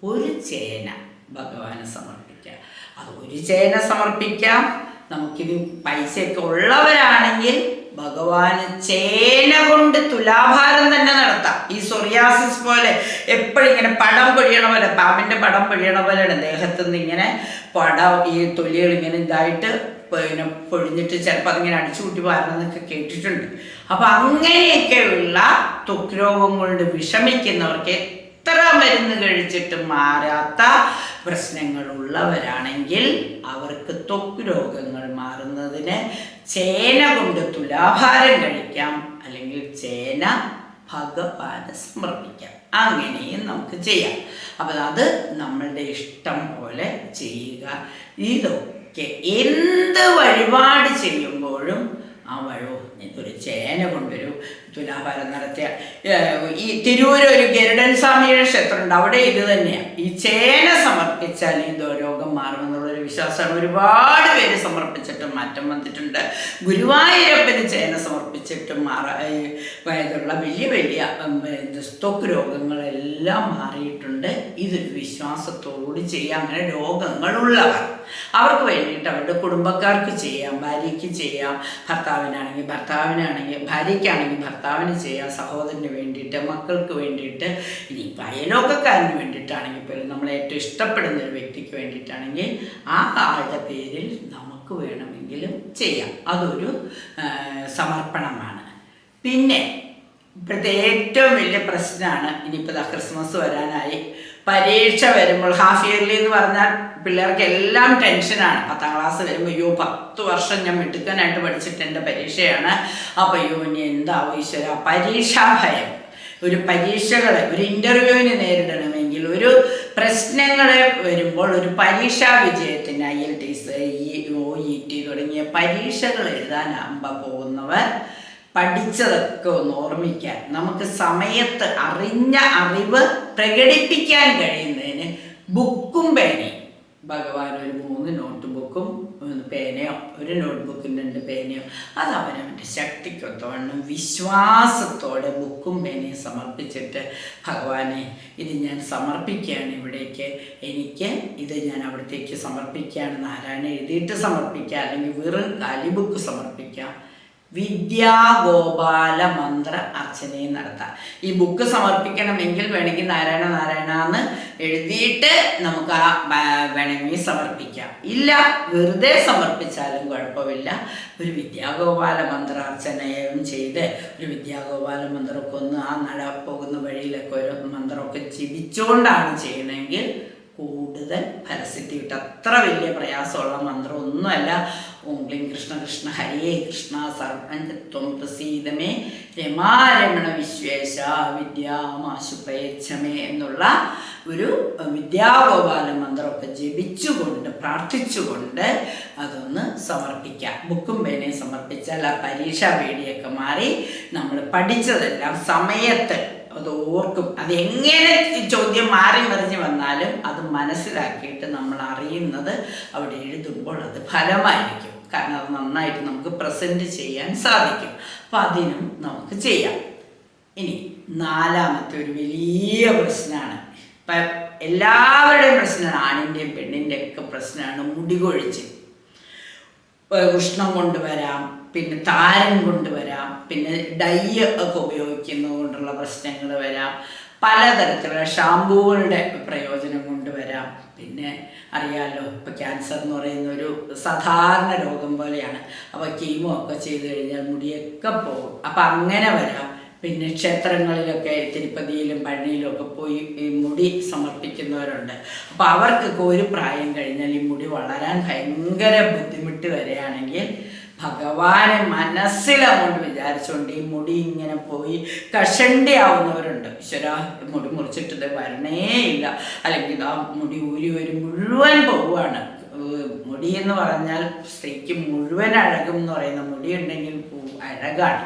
ഒരു ചേന ഭഗവാന് സമർപ്പിക്കാം. അത് ഒരു ചേന സമർപ്പിക്കാം. നമുക്കിത് പൈസയൊക്കെ ഉള്ളവരാണെങ്കിൽ ഭഗവാന് ചേന കൊണ്ട് തുലാഭാരം തന്നെ നടത്താം. ഈ സൊറിയാസിസ് പോലെ എപ്പോഴും ഇങ്ങനെ പടം പൊഴിയണ പോലെ പാമ്പിന്റെ പടം പൊഴിയണ പോലെയാണ് ദേഹത്തു നിന്ന് ഇങ്ങനെ പടം ഈ തൊലികൾ ഇങ്ങനെ ഇതായിട്ട് പിന്നെ പൊഴിഞ്ഞിട്ട് ചിലപ്പോൾ അതിങ്ങനെ അടിച്ചു കൂട്ടി പാരുന്നതൊക്കെ കേട്ടിട്ടുണ്ട്. അപ്പം അങ്ങനെയൊക്കെയുള്ള തൊക്ക് രോഗം കൊണ്ട് വിഷമിക്കുന്നവർക്ക് എത്ര മരുന്ന് കഴിച്ചിട്ട് മാറാത്ത പ്രശ്നങ്ങളുള്ളവരാണെങ്കിൽ അവർക്ക് ത്വക്ക് രോഗങ്ങൾ മാറുന്നതിന് ചേന കൊണ്ട് തുലാഭാരം കഴിക്കാം. അല്ലെങ്കിൽ ചേന ഭഗവാന് സമർപ്പിക്കാം. അങ്ങനെയും നമുക്ക് ചെയ്യാം. അപ്പം അത് നമ്മളുടെ ഇഷ്ടം പോലെ ചെയ്യുക. ഇതൊക്കെ എന്ത് വഴിപാട് ചെയ്യുമ്പോഴും ആ വഴോ ഒരു ചേന കൊണ്ടൊരു തുലാഭാരം നടത്തിയ ഈ തിരൂര് ഒരു ഗരുഡൻ സ്വാമിയുടെ ക്ഷേത്രമുണ്ട്. അവിടെ ഇത് തന്നെയാണ് ഈ ചേന സമർപ്പിച്ചാൽ ഈ രോഗം മാറുമെന്നുള്ളൊരു വിശ്വാസമാണ്. ഒരുപാട് പേര് സമർപ്പിച്ചിട്ട് മാറ്റം വന്നിട്ടുണ്ട്. ഗുരുവായൂരപ്പന് ചേന സമർപ്പിച്ചിട്ട് മാറ ഏഹ്, ഇതുള്ള വലിയ വലിയ സ്തോക്ക് രോഗങ്ങളെല്ലാം മാറിയിട്ടുണ്ട്. ഇതൊരു വിശ്വാസത്തോടുകൂടി ചെയ്യാം. അങ്ങനെ രോഗങ്ങളുള്ളവർ അവർക്ക് വേണ്ടിയിട്ട് അവരുടെ കുടുംബക്കാർക്ക് ചെയ്യാം. ഭാര്യയ്ക്ക് ചെയ്യാം. ഭർത്താവിനാണെങ്കിൽ ഭർത്താവിനാണെങ്കിൽ ഭാര്യയ്ക്കാണെങ്കിൽ ഭർത്താവിന് ചെയ്യാം. സഹോദരന് വേണ്ടിയിട്ട് മക്കൾക്ക് വേണ്ടിയിട്ട് ഇനി അയലോക്കക്കാരന് വേണ്ടിയിട്ടാണെങ്കിൽ പോലും നമ്മൾ ഏറ്റവും ഇഷ്ടപ്പെടുന്ന ഒരു വ്യക്തിക്ക് വേണ്ടിയിട്ടാണെങ്കിൽ ആളുടെ പേരിൽ നമുക്ക് വേണമെങ്കിലും ചെയ്യാം. അതൊരു സമർപ്പണമാണ്. പിന്നെ ഇപ്പോഴത്തെ ഏറ്റവും വലിയ പ്രശ്നമാണ് ഇനിയിപ്പോൾ ക്രിസ്മസ് വരാനായി. പരീക്ഷ വരുമ്പോൾ ഹാഫ് ഇയർലി എന്ന് പറഞ്ഞാൽ പിള്ളേർക്ക് എല്ലാം ടെൻഷനാണ് പത്താം ക്ലാസ് വരുമ്പോൾ അയ്യോ പത്ത് വർഷം ഞാൻ മിടുക്കനായിട്ട് പഠിച്ചിട്ട് എന്റെ പരീക്ഷയാണ്. അപ്പോൾ അയ്യോ ഇനി എന്താവും ഈശ്വര? പരീക്ഷാ ഭയം. ഒരു പരീക്ഷകളെ ഒരു ഇന്റർവ്യൂവിന് നേരിടണമെങ്കിൽ ഒരു പ്രശ്നങ്ങളെ വരുമ്പോൾ ഒരു പരീക്ഷാ വിജയത്തിന് I L T S O E T തുടങ്ങിയ പരീക്ഷകൾ എഴുതാനാകുമ്പോൾ പോകുന്നവർ പഠിച്ചതൊക്കെ ഒന്ന് ഓർമ്മിക്കാൻ നമുക്ക് സമയത്ത് അറിഞ്ഞ അറിവ് പ്രകടിപ്പിക്കാൻ കഴിയുന്നതിന് ബുക്കും പേനയും. ഭഗവാൻ ഒരു മൂന്ന് നോട്ട് ബുക്കും ഒരു പേനയോ ഒരു നോട്ട്ബുക്കിൽ രണ്ട് പേനയോ അത് അവനവന്റെ ശക്തിക്കൊത്തവണ്ണം വിശ്വാസത്തോടെ ബുക്കും പേനയും സമർപ്പിച്ചിട്ട് ഭഗവാനെ ഇത് ഞാൻ സമർപ്പിക്കുകയാണ് ഇവിടേക്ക്. എനിക്ക് ഇത് ഞാൻ അവിടത്തേക്ക് സമർപ്പിക്കുകയാണ്. നാരായണ എഴുതിയിട്ട് സമർപ്പിക്കുക അല്ലെങ്കിൽ വെറും കാലി ബുക്ക് സമർപ്പിക്കാം. വിദ്യാഗോപാല മന്ത്ര അർച്ചനയും നടത്താം. ഈ ബുക്ക് സമർപ്പിക്കണമെങ്കിൽ വേണമെങ്കിൽ നാരായണ നാരായണ എന്ന് എഴുതിയിട്ട് നമുക്ക് ആ വേണമെങ്കിൽ സമർപ്പിക്കാം. ഇല്ല വെറുതെ സമർപ്പിച്ചാലും കുഴപ്പമില്ല. ഒരു വിദ്യാഗോപാല മന്ത്ര അർച്ചനയും ചെയ്ത് ഒരു വിദ്യാഗോപാല മന്ത്രമൊക്കെ ഒന്ന് ആ നട പോകുന്ന വഴിയിലൊക്കെ ഒരു മന്ത്രമൊക്കെ ജപിച്ചുകൊണ്ടാണ് ചെയ്യണമെങ്കിൽ കൂടുതൽ ഫലസിദ്ധി കിട്ടും അത്ര വലിയ പ്രയാസമുള്ള മന്ത്രം ഒന്നുമല്ല ഓം ക്ലീം കൃഷ്ണ കൃഷ്ണ ഹരേ കൃഷ്ണ സർവഞ്ജത്വം പ്രസീതമേ രമാരമണ വിശ്വേശ വിദ്യാമാശുപ്രയച്ഛമേ എന്നുള്ള ഒരു വിദ്യാഗോപാല മന്ത്രമൊക്കെ ജപിച്ചുകൊണ്ട് പ്രാർത്ഥിച്ചുകൊണ്ട് അതൊന്ന് സമർപ്പിക്കാം. ബുക്കും പേനയും സമർപ്പിച്ചാൽ ആ പരീക്ഷാ പേടിയൊക്കെ മാറി നമ്മൾ പഠിച്ചതെല്ലാം സമയത്ത് അത് ഓർക്കും. അതെങ്ങനെ ചോദ്യം മാറി മറിഞ്ഞ് വന്നാലും അത് മനസ്സിലാക്കിയിട്ട് നമ്മൾ അറിയുന്നത് അവിടെ എഴുതുമ്പോൾ അത് ഫലമായിരിക്കും. കാരണം അത് നന്നായിട്ട് നമുക്ക് പ്രസന്റ് ചെയ്യാൻ സാധിക്കും. അപ്പം അതിനും നമുക്ക് ചെയ്യാം. ഇനി നാലാമത്തെ ഒരു വലിയ പ്രശ്നമാണ്. ഇപ്പം എല്ലാവരുടെയും പ്രശ്നമാണ്. ആണിന്റെയും പെണ്ണിന്റെയും ഒക്കെ പ്രശ്നമാണ്. മുടി കൊഴിച്ച് ഉഷ്ണം കൊണ്ടുവരാം. പിന്നെ താരം കൊണ്ടുവരാം പിന്നെ ഡൈ ഒക്കെ ഉപയോഗിക്കുന്നത് കൊണ്ടുള്ള പ്രശ്നങ്ങൾ വരാം. പലതരത്തിലുള്ള ഷാമ്പൂകളുടെ പ്രയോജനം കൊണ്ടുവരാം പിന്നെ അറിയാമല്ലോ ഇപ്പോൾ ക്യാൻസർ എന്ന് പറയുന്ന ഒരു സാധാരണ രോഗം പോലെയാണ്. അപ്പോൾ കീമോ ഒക്കെ ചെയ്ത് കഴിഞ്ഞാൽ മുടിയൊക്കെ പോകും. അപ്പം അങ്ങനെ വരാം. പിന്നെ ക്ഷേത്രങ്ങളിലൊക്കെ തിരുപ്പതിയിലും പഴനിയിലും ഒക്കെ പോയി ഈ മുടി സമർപ്പിക്കുന്നവരുണ്ട്. അപ്പോൾ അവർക്കൊക്കെ ഒരു പ്രായം കഴിഞ്ഞാൽ ഈ മുടി വളരാൻ ഭയങ്കര ബുദ്ധിമുട്ട് വരികയാണെങ്കിൽ ഭഗവാനെ മനസ്സിലങ്ങോട്ട് വിചാരിച്ചുകൊണ്ട് ഈ മുടി ഇങ്ങനെ പോയി കഷണ്ടി ആവുന്നവരുണ്ട് ഈശ്വര മുടി മുറിച്ചിട്ട് ഇത് വരണേ ഇല്ല അല്ലെങ്കിൽ ആ മുടി ഊരി ഒരു മുഴുവൻ പോവുകയാണ്. മുടി എന്ന് പറഞ്ഞാൽ സ്ത്രീക്ക് മുഴുവൻ അഴകും എന്ന് പറയുന്ന മുടി ഉണ്ടെങ്കിൽ അഴകാണ്.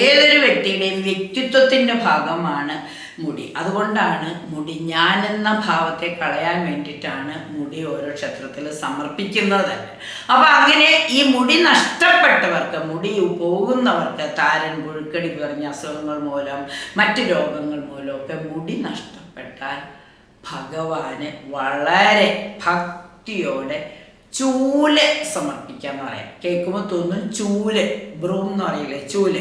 ഏതൊരു വ്യക്തിയുടെയും വ്യക്തിത്വത്തിന്റെ ഭാഗമാണ് മുടി. അതുകൊണ്ടാണ് മുടി ഞാൻ എന്ന ഭാവത്തെ കളയാൻ വേണ്ടിയിട്ടാണ് മുടി ഓരോ ക്ഷേത്രത്തിൽ സമർപ്പിക്കുന്നത്. തന്നെ അപ്പം അങ്ങനെ ഈ മുടി നഷ്ടപ്പെട്ടവർക്ക് മുടി പോകുന്നവർക്ക് താരൻ പുഴുക്കടി പറഞ്ഞ അസുഖങ്ങൾ മൂലം മറ്റ് രോഗങ്ങൾ മൂലമൊക്കെ മുടി നഷ്ടപ്പെട്ടാൽ ഭഗവാന് വളരെ ഭക്തിയോടെ ചൂൽ സമർപ്പിക്കുക എന്ന് പറയാം. കേൾക്കുമ്പോൾ തോന്നും ചൂൽ ബ്രൂം എന്ന് പറയില്ലേ ചൂൽ.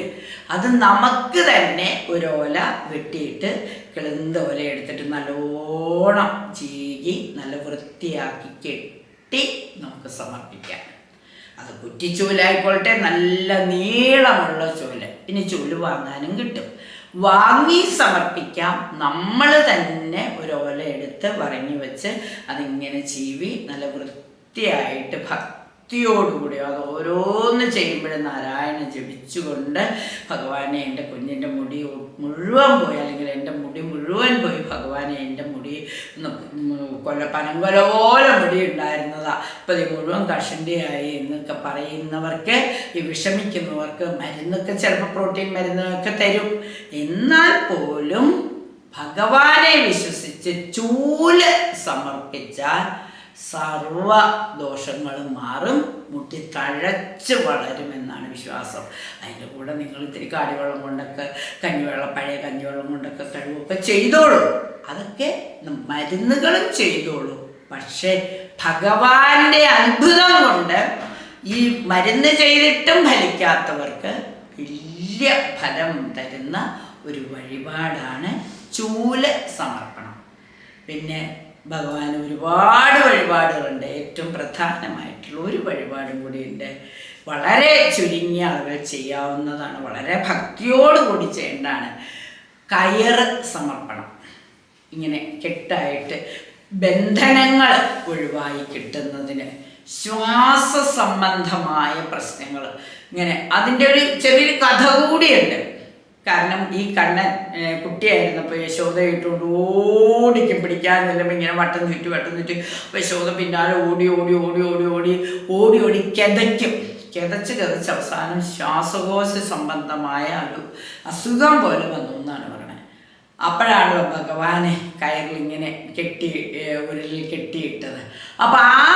അത് നമുക്ക് തന്നെ ഒരു ഓല വെട്ടിയിട്ട് കിളുന്ത ഓല എടുത്തിട്ട് നല്ലോണം ചീകി നല്ല വൃത്തിയാക്കി കെട്ടി നമുക്ക് സമർപ്പിക്കാം. അത് കുറ്റിച്ചൂലായിക്കോട്ടെ നല്ല നീളമുള്ള ചൂൽ. ഇനി ചൂൽ വാങ്ങാനും കിട്ടും. വാങ്ങി സമർപ്പിക്കാം. നമ്മൾ തന്നെ ഒരു ഓല എടുത്ത് വറങ്ങി വെച്ച് അതിങ്ങനെ ചീവി നല്ല വൃത്തിയായിട്ട് ഭക്തിയോടുകൂടി അത് ഓരോന്ന് ചെയ്യുമ്പോഴും നാരായണ ജപിച്ചുകൊണ്ട് ഭഗവാനെ എന്റെ കുഞ്ഞിന്റെ മുടി മുഴുവൻ പോയി അല്ലെങ്കിൽ എന്റെ മുടി മുഴുവൻ പോയി ഭഗവാനെ എന്റെ മുടി കൊല പനങ്കൊല പോലെ മുടി ഉണ്ടായിരുന്നതാ ഇപ്പം ഇത് മുഴുവൻ കഷണ്ടിയായി എന്നൊക്കെ പറയുന്നവർക്ക് ഈ വിഷമിക്കുന്നവർക്ക് മരുന്നൊക്കെ ചിലപ്പോൾ പ്രോട്ടീൻ മരുന്നൊക്കെ തരും. എന്നാൽ പോലും ഭഗവാനെ വിശ്വസിച്ച് ചൂൽ സമർപ്പിച്ചാൽ സർവ ദോഷങ്ങളും മാറും മുട്ടി തഴച്ച് വളരുമെന്നാണ് വിശ്വാസം. അതിന്റെ കൂടെ നിങ്ങൾ ഇത്തിരി കാടിവെള്ളം കൊണ്ടൊക്കെ കഞ്ഞിവെള്ളം പഴയ കഞ്ഞിവെള്ളം കൊണ്ടൊക്കെ കഴിവൊക്കെ ചെയ്തോളൂ. അതൊക്കെ മരുന്നുകളും ചെയ്തോളൂ. പക്ഷേ ഭഗവാന്റെ അത്ഭുതം കൊണ്ട് ഈ മരുന്ന് ചെയ്തിട്ടും ഫലിക്കാത്തവർക്ക് വലിയ ഫലം തരുന്ന ഒരു വഴിപാടാണ് ചൂല സമർപ്പണം. പിന്നെ ഭഗവാൻ ഒരുപാട് വഴിപാടുകളുണ്ട്. ഏറ്റവും പ്രധാനമായിട്ടുള്ള ഒരു വഴിപാടും കൂടിയുണ്ട്. വളരെ ചുരുങ്ങിയ ആളുകൾ ചെയ്യാവുന്നതാണ്. വളരെ ഭക്തിയോടുകൂടി ചെയ്യേണ്ടതാണ്. കയറ് സമർപ്പണം. ഇങ്ങനെ കെട്ടായിട്ട് ബന്ധനങ്ങൾ ഒഴിവായി കിട്ടുന്നതിന് ശ്വാസ സംബന്ധമായ പ്രശ്നങ്ങൾ. ഇങ്ങനെ അതിന്റെ ഒരു ചെറിയൊരു കഥ കൂടിയുണ്ട്. കാരണം ഈ കണ്ണൻ കുട്ടിയായിരുന്നപ്പോൾ യശോദ ഇട്ടുകൊണ്ട് ഓടിക്കും പിടിക്കാൻ ചെല്ലുമ്പോൾ ഇങ്ങനെ വട്ടം ചുറ്റി വട്ടം ചുറ്റി. യശോദ പിന്നാലെ ഓടി ഓടി ഓടി ഓടി ഓടി ഓടി ഓടി കിതയ്ക്കും. കിതച്ച് കിതച്ച് അവസാനം ശ്വാസകോശ സംബന്ധമായ ഒരു അസുഖം പോലെ വന്നു എന്നാണ് പറയുന്നത് അപ്പോഴാണല്ലോ ഭഗവാനെ കയറിൽ ഇങ്ങനെ കെട്ടി ഉരലിൽ കെട്ടിയിട്ടത്. അപ്പം ആ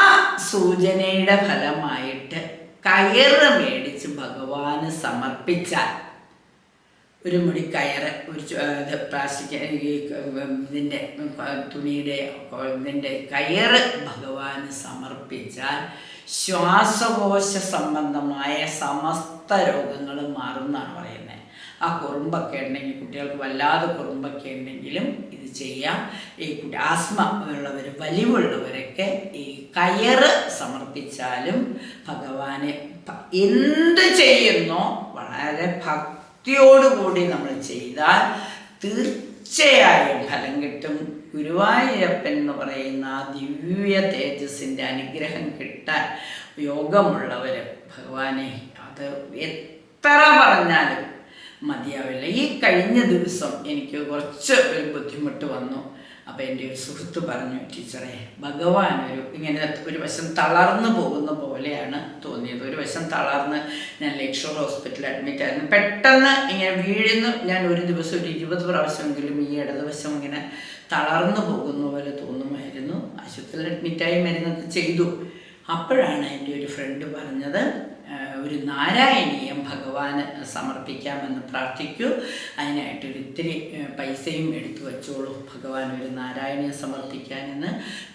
സൂചനയുടെ ഫലമായിട്ട് കയറ് മേടിച്ച് ഭഗവാന് സമർപ്പിച്ചാൽ ഒരു മുടി കയറ് ഒരു ഇത് പ്ലാസ്റ്റിക് ഇതിന്റെ തുണിയുടെ ഇതിന്റെ കയറ് ഭഗവാന് സമർപ്പിച്ചാൽ ശ്വാസകോശ സംബന്ധമായ സമസ്ത രോഗങ്ങൾ മാറുമെന്നാണ് പറയുന്നത്. ആ കുറുമ്പൊക്കെ ഉണ്ടെങ്കിൽ കുട്ടികൾക്ക് വല്ലാതെ കുറുമ്പൊക്കെ ഉണ്ടെങ്കിലും ഇത് ചെയ്യാം. ഈ ആസ്മ ഉള്ളവർ വലിവുള്ളവരൊക്കെ ഈ കയറ് സമർപ്പിച്ചാലും ഭഗവാനെ എന്ത് ചെയ്യുന്നോ വളരെ ഭക്തിയോടുകൂടി നമ്മൾ ചെയ്താൽ തീർച്ചയായും ഫലം കിട്ടും. ഗുരുവായൂരപ്പൻ എന്ന് പറയുന്ന ആ ദിവ്യ തേജസ്സിന്റെ അനുഗ്രഹം കിട്ടാൻ യോഗമുള്ളവർ ഭഗവാനെ അത് എത്ര പറഞ്ഞാലും മതിയാവില്ല. ഈ കഴിഞ്ഞ ദിവസം എനിക്ക് കുറച്ച് ഒരു ബുദ്ധിമുട്ട് വന്നു. അപ്പോൾ എന്റെ ഒരു സുഹൃത്ത് പറഞ്ഞു ടീച്ചറെ ഭഗവാൻ ഒരു ഇങ്ങനെ ഒരു വശം തളർന്നു പോകുന്ന പോലെയാണ് തോന്നിയത്. ഒരു വശം തളർന്ന് ഞാൻ ലേക്ഷോർ ഹോസ്പിറ്റലിൽ അഡ്മിറ്റ് ആയിരുന്നു. പെട്ടെന്ന് ഇങ്ങനെ വീഴുന്നു. ഞാൻ ഒരു ദിവസം ഒരു ഇരുപത് പ്രാവശ്യമെങ്കിലും ഈ ഇടതുവശം ഇങ്ങനെ തളർന്നു പോകുന്ന പോലെ തോന്നുമായിരുന്നു. ആശുപത്രിയിൽ അഡ്മിറ്റായി മരുന്നൊക്കെ ചെയ്തു. അപ്പോഴാണ് എന്റെ ഒരു ഫ്രണ്ട് പറഞ്ഞത് ഒരു നാരായണീയം ഭഗവാന് സമർപ്പിക്കാമെന്ന് പ്രാർത്ഥിക്കൂ. അതിനായിട്ട് ഒരു ഇത്തിരി പൈസയും എടുത്തു വെച്ചോളൂ. ഭഗവാൻ ഒരു നാരായണീയം സമർപ്പിക്കാനെന്ന്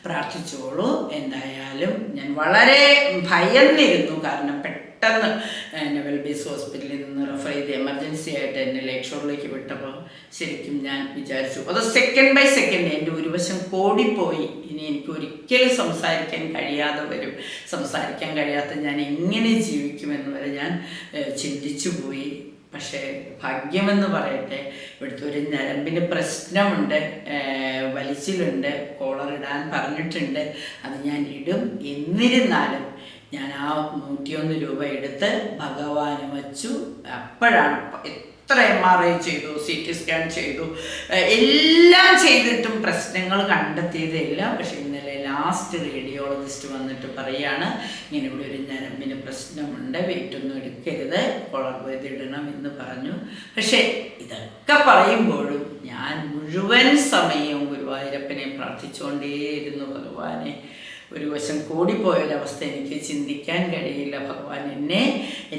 പ്രാർത്ഥിച്ചോളൂ. എന്തായാലും ഞാൻ വളരെ ഭയന്നിരുന്നു. കാരണം പെട്ടെന്ന് എന്നെ വെൽബീസ് ഹോസ്പിറ്റലിൽ നിന്ന് റെഫർ ചെയ്ത് എമർജൻസി ആയിട്ട് എന്നെ ലേക്ക് ഷോറിലേക്ക് വിട്ടപ്പോൾ ശരിക്കും ഞാൻ വിചാരിച്ചു. അത് സെക്കൻഡ് ബൈ സെക്കൻഡ് എന്റെ ഒരു വശം കോടിപ്പോയി. ഇനി എനിക്ക് ഒരിക്കലും സംസാരിക്കാൻ കഴിയാതെ വരും. സംസാരിക്കാൻ കഴിയാത്ത ഞാൻ എങ്ങനെ ജീവിക്കുമെന്ന് വരെ ഞാൻ ചിന്തിച്ചു പോയി. പക്ഷേ ഭാഗ്യമെന്ന് പറയട്ടെ ഇവിടുത്തെ ഒരു ഞരമ്പിന് പ്രശ്നമുണ്ട് വലിച്ചിലുണ്ട് കോളർ ഇടാൻ പറഞ്ഞിട്ടുണ്ട്. അത് ഞാൻ ഇടും. എന്നിരുന്നാലും ഞാൻ ആ നൂറ്റിയൊന്ന് രൂപ എടുത്ത് ഭഗവാന് വച്ചു. അപ്പോഴാണ് എത്ര എം ആർ ഐ ചെയ്തു സി ടി സ്കാൻ ചെയ്തു. എല്ലാം ചെയ്തിട്ടും പ്രശ്നങ്ങൾ കണ്ടെത്തിയതില്ല പക്ഷെ ഇന്നലെ ലാസ്റ്റ് റേഡിയോളജിസ്റ്റ് വന്നിട്ട് പറയാണ് ഇങ്ങനെ ഇവിടെ ഒരു ഞരമ്പിന് പ്രശ്നമുണ്ട് വെയിറ്റൊന്നും എടുക്കരുത് കൊളർ ഇടണം എന്ന് പറഞ്ഞു. പക്ഷേ ഇതൊക്കെ പറയുമ്പോഴും ഞാൻ മുഴുവൻ സമയവും ഗുരുവായൂരപ്പനെ പ്രാർത്ഥിച്ചുകൊണ്ടേയിരുന്നു ഭഗവാനെ. ഒരു വശം കൂടിപ്പോയൊരവസ്ഥ എനിക്ക് ചിന്തിക്കാൻ കഴിയില്ല. ഭഗവാൻ എന്നെ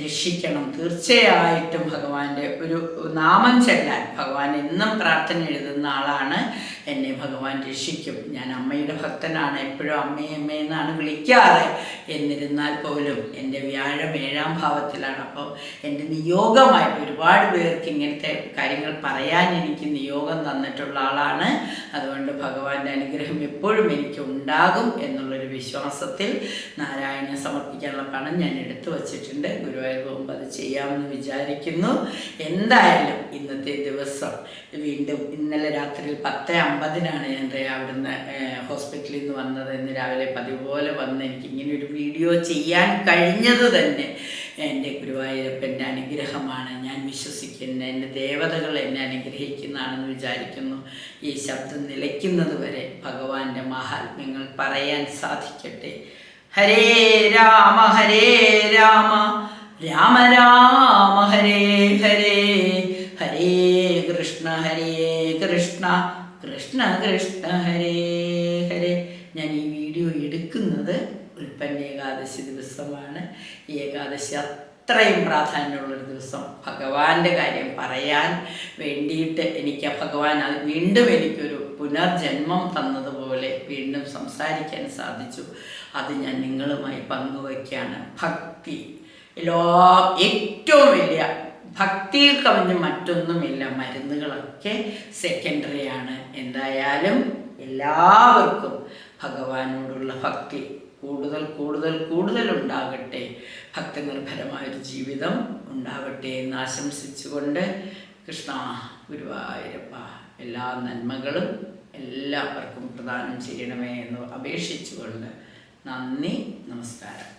രക്ഷിക്കണം. തീർച്ചയായിട്ടും ഭഗവാന്റെ ഒരു നാമം ചെല്ലാൻ ഭഗവാൻ എന്നും പ്രാർത്ഥന എഴുതുന്ന ആളാണ്. എന്നെ ഭഗവാൻ രക്ഷിക്കും. ഞാൻ അമ്മയുടെ ഭക്തനാണ്. എപ്പോഴും അമ്മേ അമ്മേ എന്നാണ് വിളിക്കാറ്. എന്നിരുന്നാൽ പോലും എന്റെ വ്യാഴം ഏഴാം ഭാവത്തിലാണ്. അപ്പോൾ എന്റെ നിയോഗമായി ഒരുപാട് പേർക്ക് ഇങ്ങനത്തെ കാര്യങ്ങൾ പറയാൻ എനിക്ക് നിയോഗം തന്നിട്ടുള്ള ആളാണ്. അതുകൊണ്ട് ഭഗവാന്റെ അനുഗ്രഹം എപ്പോഴും എനിക്ക് ഉണ്ടാകും എന്നുള്ളൊരു വിശ്വാസത്തിൽ നാരായണ സമർപ്പിക്കാനുള്ള പണം ഞാൻ എടുത്തു വച്ചിട്ടുണ്ട്. ഗുരുവായൂർ പോകുമ്പോൾ അത് ചെയ്യാമെന്ന് വിചാരിക്കുന്നു. എന്തായാലും ഇന്നത്തെ ദിവസം വീണ്ടും ഇന്നലെ രാത്രിയിൽ പത്ത് അമ്പതിനാണ് ഞാൻ അവിടുന്ന് ഹോസ്പിറ്റലിൽ നിന്ന് വന്നത് ഇന്ന് രാവിലെ പതിപോലെ പോലെ വന്ന് എനിക്ക് ഇങ്ങനെ ഒരു വീഡിയോ ചെയ്യാൻ കഴിഞ്ഞത് തന്നെ എന്റെ ഗുരുവായൂരപ്പന്റെ അനുഗ്രഹമാണ്. ഞാൻ വിശ്വസിക്കുന്ന എന്റെ ദേവതകൾ എന്നെ അനുഗ്രഹിക്കുന്നതാണെന്ന് വിചാരിക്കുന്നു. ഈ ശബ്ദം നിലയ്ക്കുന്നത് വരെ ഭഗവാന്റെ മഹാത്മ്യങ്ങൾ പറയാൻ സാധിക്കട്ടെ. ഹരേ രാമ ഹരേ രാമ രാമ രാമ ഹരേ ഹരേ ഹരേ കൃഷ്ണ ഹരേ കൃഷ്ണ. കൃഷ്ണ കൃഷ്ണ ഹരേ ഹരേ. ഞാൻ ഈ വീഡിയോ എടുക്കുന്നത് ഉൽപ്പന്ന ഏകാദശി ദിവസമാണ്. ഈ ഏകാദശി അത്രയും പ്രാധാന്യമുള്ളൊരു ദിവസം. ഭഗവാന്റെ കാര്യം പറയാൻ വേണ്ടിയിട്ട് എനിക്ക് ഭഗവാൻ അത് വീണ്ടും എനിക്കൊരു പുനർജന്മം തന്നതുപോലെ വീണ്ടും സംസാരിക്കാൻ സാധിച്ചു. അത് ഞാൻ നിങ്ങളുമായി പങ്കുവയ്ക്കാണ്. ഭക്തി. എല്ലാ ഏറ്റവും വലിയ ഭക്തിയിൽ കവിഞ്ഞ് മറ്റൊന്നുമില്ല. മരുന്നുകളൊക്കെ സെക്കൻഡറിയാണ് എന്തായാലും എല്ലാവർക്കും ഭഗവാനോടുള്ള ഭക്തി കൂടുതൽ കൂടുതൽ കൂടുതൽ ഉണ്ടാകട്ടെ. ഭക്തനിർഭരമായൊരു ജീവിതം ഉണ്ടാവട്ടെ എന്ന് ആശംസിച്ചുകൊണ്ട് കൃഷ്ണ ഗുരുവായൂരപ്പ എല്ലാ നന്മകളും എല്ലാവർക്കും പ്രദാനം ചെയ്യണമേ എന്ന് അപേക്ഷിച്ചുകൊണ്ട് നന്ദി നമസ്കാരം.